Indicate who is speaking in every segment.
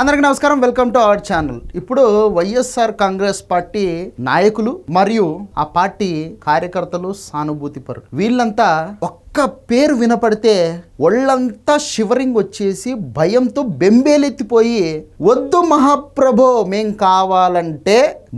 Speaker 1: అందరికీ నమస్కారం welcome to our channel. ఇప్పుడు వైఎస్ఆర్ కాంగ్రెస్ పార్టీ నాయకులు మరియు ఆ పార్టీ కార్యకర్తలు సానుభూతి పరులు. వీళ్ళంతా ఒక్క ఒక్క పేరు వినపడితే ఒళ్ళంతా షివరింగ్ వచ్చేసి భయంతో బెంబేలెత్తిపోయి వద్దు మహాప్రభో మేం కావాలంటే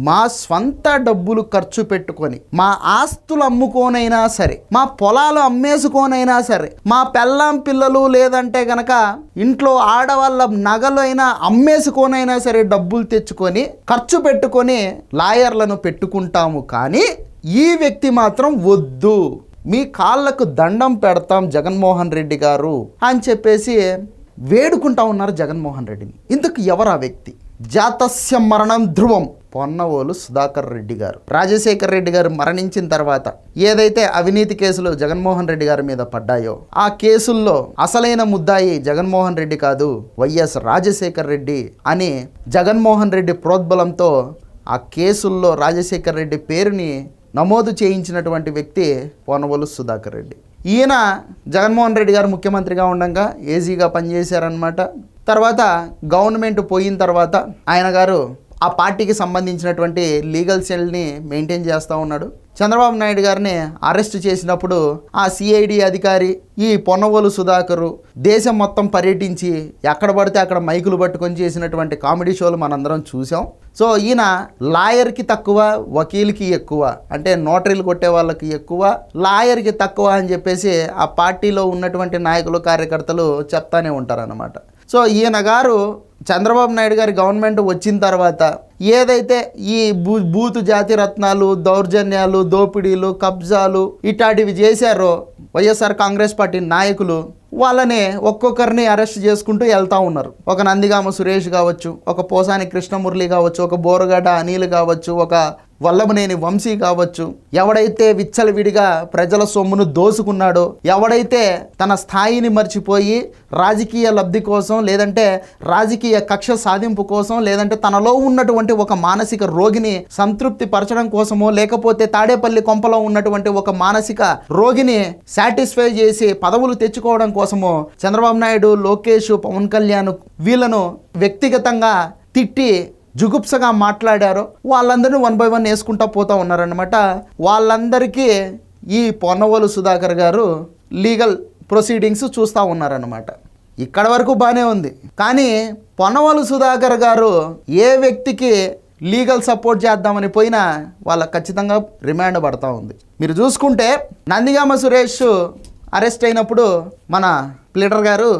Speaker 1: మా స్వంత డబ్బులు ఖర్చు పెట్టుకొని మా ఆస్తులు అమ్ముకోనైనా సరే మా పొలాలు అమ్మేసుకోనైనా సరే మా పెళ్ళాం పిల్లలు లేదంటే గనక ఇంట్లో ఆడవాళ్ళ నగలు అయినా అమ్మేసుకోనైనా సరే డబ్బులు తెచ్చుకొని ఖర్చు పెట్టుకొని లాయర్లను పెట్టుకుంటాము కానీ ఈ వ్యక్తి మాత్రం వద్దు. మీ కాళ్ళకు దండం పెడతాం జగన్మోహన్ రెడ్డి గారు అని చెప్పేసి వేడుకుంటా ఉన్నారు జగన్మోహన్ రెడ్డిని. ఇందుకు ఎవరు ఆ వ్యక్తి? జాతస్య మరణం ధ్రువం. పొన్నవోలు సుధాకర్ రెడ్డి గారు. రాజశేఖర్ రెడ్డి గారు మరణించిన తర్వాత ఏదైతే అవినీతి కేసులు జగన్మోహన్ రెడ్డి గారి మీద పడ్డాయో ఆ కేసుల్లో అసలైన ముద్దాయి జగన్మోహన్ రెడ్డి కాదు వైఎస్ రాజశేఖర్ రెడ్డి అని జగన్మోహన్ రెడ్డి ప్రోద్బలంతో ఆ కేసుల్లో రాజశేఖర్ రెడ్డి పేరుని నమోదు చేయించినటువంటి వ్యక్తి పోనవలు సుధాకర్ రెడ్డి. ఈయన జగన్మోహన్ రెడ్డి గారు ముఖ్యమంత్రిగా ఉండగా ఏజీగా పనిచేశారనమాట తర్వాత గవర్నమెంట్ పోయిన తర్వాత ఆయన గారు ఆ పార్టీకి సంబంధించినటువంటి లీగల్ సెల్ని మెయింటైన్ చేస్తూ ఉన్నాడు. చంద్రబాబు నాయుడు గారిని అరెస్ట్ చేసినప్పుడు ఆ సిఐడి అధికారి ఈ పొన్నవోలు సుధాకరు దేశం మొత్తం పర్యటించి ఎక్కడ పడితే అక్కడ మైకులు పట్టుకొని చేసినటువంటి కామెడీ షోలు మనందరం చూసాం. సో ఈయన లాయర్కి తక్కువ వకీల్కి ఎక్కువ అంటే నోటరీలు కొట్టే వాళ్ళకి ఎక్కువ లాయర్కి తక్కువ అని చెప్పేసి ఆ పార్టీలో ఉన్నటువంటి నాయకులు కార్యకర్తలు చెప్తానే ఉంటారన్నమాట. సో ఈయన గారు చంద్రబాబు నాయుడు గారి గవర్నమెంట్ వచ్చిన తర్వాత ఏదైతే ఈ భూ బూతు జాతి రత్నాలు దౌర్జన్యాలు దోపిడీలు కబ్జాలు ఇట్లాంటివి చేశారో వైఎస్ఆర్ కాంగ్రెస్ పార్టీ నాయకులు వాళ్ళని ఒక్కొక్కరిని అరెస్ట్ చేసుకుంటూ వెళ్తూ ఉన్నారు. ఒక నందిగామ సురేష్ కావచ్చు ఒక పోసాని కృష్ణమురళి కావచ్చు ఒక బోరగడ్డ అనిల్ కావచ్చు ఒక వల్లభనేని వంశీ కావచ్చు. ఎవడైతే విచ్చలవిడిగా ప్రజల సొమ్మును దోసుకున్నాడో ఎవడైతే తన స్థాయిని మర్చిపోయి రాజకీయ లబ్ధి కోసం లేదంటే రాజకీయ కక్ష సాధింపు కోసం లేదంటే తనలో ఉన్నటువంటి ఒక మానసిక రోగిని సంతృప్తి పరచడం కోసమో లేకపోతే తాడేపల్లి కొంపలో ఉన్నటువంటి ఒక మానసిక రోగిని సాటిస్ఫై చేసి పదవులు తెచ్చుకోవడం కోసమో చంద్రబాబు నాయుడు లోకేష్ పవన్ కళ్యాణ్ వీళ్ళను వ్యక్తిగతంగా తిట్టి జుగుప్సగా మాట్లాడారో వాళ్ళందరినీ వన్ బై వన్ వేసుకుంటా పోతా ఉన్నారనమాట వాళ్ళందరికీ ఈ పొన్నవోలు సుధాకర్ గారు లీగల్ ప్రొసీడింగ్స్ చూస్తూ ఉన్నారనమాట ఇక్కడ వరకు బాగానే ఉంది. కానీ పొన్నవోలు సుధాకర్ గారు ఏ వ్యక్తికి లీగల్ సపోర్ట్ చేద్దామని పోయినా వాళ్ళకి ఖచ్చితంగా రిమాండ్ పడతా ఉంది. మీరు చూసుకుంటే నందిగామ సురేష్ అరెస్ట్ అయినప్పుడు మన ప్లీడర్ గారు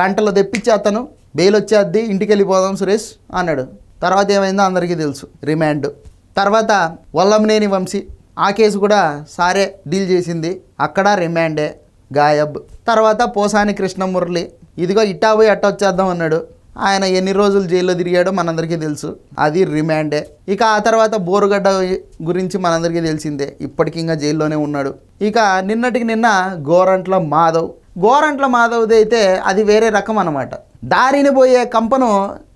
Speaker 1: గంటలో తెప్పించి అతను బెయిల్ వచ్చేద్ది ఇంటికి వెళ్ళిపోదాం సురేష్ అన్నాడు. తర్వాత ఏమైందో అందరికీ తెలుసు. రిమాండ్ తర్వాత వల్లంనేని వంశీ ఆ కేసు కూడా సారే డీల్ చేసింది. అక్కడ రిమాండే గాయబ్. తర్వాత పోసాని కృష్ణమురళి ఇదిగో ఇట్టా పోయి అట్ట వచ్చేద్దాం అన్నాడు. ఆయన ఎన్ని రోజులు జైల్లో తిరిగాడో మనందరికీ తెలుసు. అది రిమాండే ఇక ఆ తర్వాత బోరుగడ్డ గురించి మనందరికీ తెలిసిందే. ఇప్పటికి ఇంకా జైల్లోనే ఉన్నాడు. ఇక నిన్నటికి నిన్న గోరంట్ల మాధవ్. గోరంట్ల మాధవ్ది అయితే అది వేరే రకం అనమాట దారిని పోయే కంపను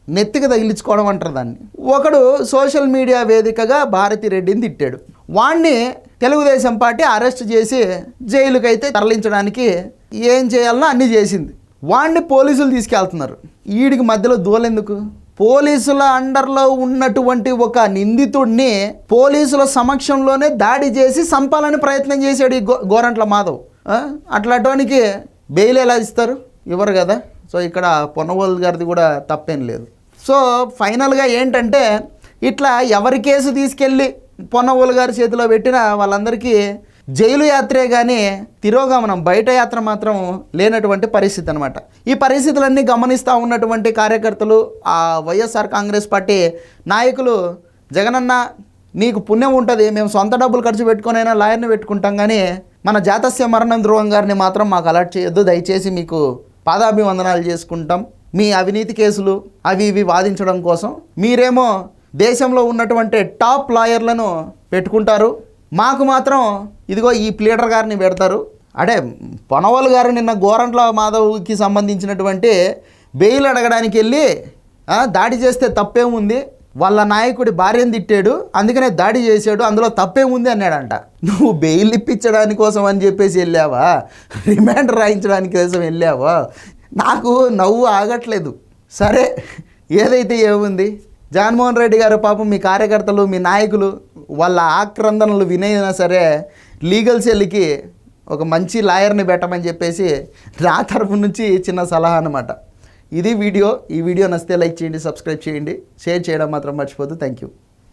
Speaker 1: నెత్తికి తగిలించుకోవడం అంటారు దాన్ని. ఒకడు సోషల్ మీడియా వేదికగా భారతి రెడ్డిని తిట్టాడు. వాణ్ణి తెలుగుదేశం పార్టీ అరెస్ట్ చేసి జైలుకైతే తరలించడానికి ఏం చేయాలనో అన్నీ చేసింది. వాణ్ణి పోలీసులు తీసుకెళ్తున్నారు. వీడికి మధ్యలో దూలెందుకు? పోలీసుల అండర్లో ఉన్నటువంటి ఒక నిందితుడిని పోలీసుల సమక్షంలోనే దాడి చేసి సంపాలని ప్రయత్నం చేశాడు ఈ గో గోరంట్ల మాధవ్. అట్లాటానికి బెయిల్ ఎలా ఇస్తారు? ఇవ్వరు కదా. సో ఇక్కడ పొన్నవోలు గారిది కూడా తప్పేం లేదు. సో ఫైనల్గా ఏంటంటే ఇట్లా ఎవరి కేసు తీసుకెళ్ళి పొన్నవోలు గారి చేతిలో పెట్టినా వాళ్ళందరికీ జైలు యాత్రే కానీ తిరోగమనం బయట యాత్ర మాత్రం లేనటువంటి పరిస్థితి అనమాట ఈ పరిస్థితులన్నీ గమనిస్తూ ఉన్నటువంటి కార్యకర్తలు ఆ వైఎస్ఆర్ కాంగ్రెస్ పార్టీ నాయకులు జగనన్న నీకు పుణ్యం ఉంటుంది మేము సొంత డబ్బులు ఖర్చు పెట్టుకునైనా లాయర్ని పెట్టుకుంటాం కానీ మన జాతస్య మరణం ధ్రువం గారిని మాత్రం మాకు అలర్ట్ చేయొద్దు. దయచేసి మీకు పాదాభివందనాలు చేసుకుంటాం. మీ అవినీతి కేసులు అవి ఇవి వాదించడం కోసం మీరేమో దేశంలో ఉన్నటువంటి టాప్ లాయర్లను పెట్టుకుంటారు. మాకు మాత్రం ఇదిగో ఈ ప్లీడర్ గారిని పెడతారు. అంటే పొనవల్ గారు నిన్న గోరంట్ల మాధవ్కి సంబంధించినటువంటి బెయిల్ అడగడానికి వెళ్ళి దాడి చేస్తే తప్పేముంది? వాళ్ళ నాయకుడి భార్యను తిట్టాడు అందుకనే దాడి చేశాడు అందులో తప్పేముంది అన్నాడంట. నువ్వు బెయిల్ ఇప్పించడానికి కోసం అని చెప్పేసి వెళ్ళావా? రిమాండ్ రాయించడానికి కోసం వెళ్ళావా? నాకు నవ్వు ఆగట్లేదు. సరే ఏదైతే ఏముంది? జగన్మోహన్ రెడ్డి గారు పాపం మీ కార్యకర్తలు మీ నాయకులు వాళ్ళ ఆక్రందనలు వినైనా సరే లీగల్ సెల్కి ఒక మంచి లాయర్ని పెట్టమని చెప్పేసి నా తరపు నుంచి చిన్న సలహా అనమాట ఇది వీడియో. ఈ వీడియో నచ్చితే లైక్ చేయండి సబ్స్క్రైబ్ చేయండి. షేర్ చేయడం మాత్రం మర్చిపోద్దు థ్యాంక్ యూ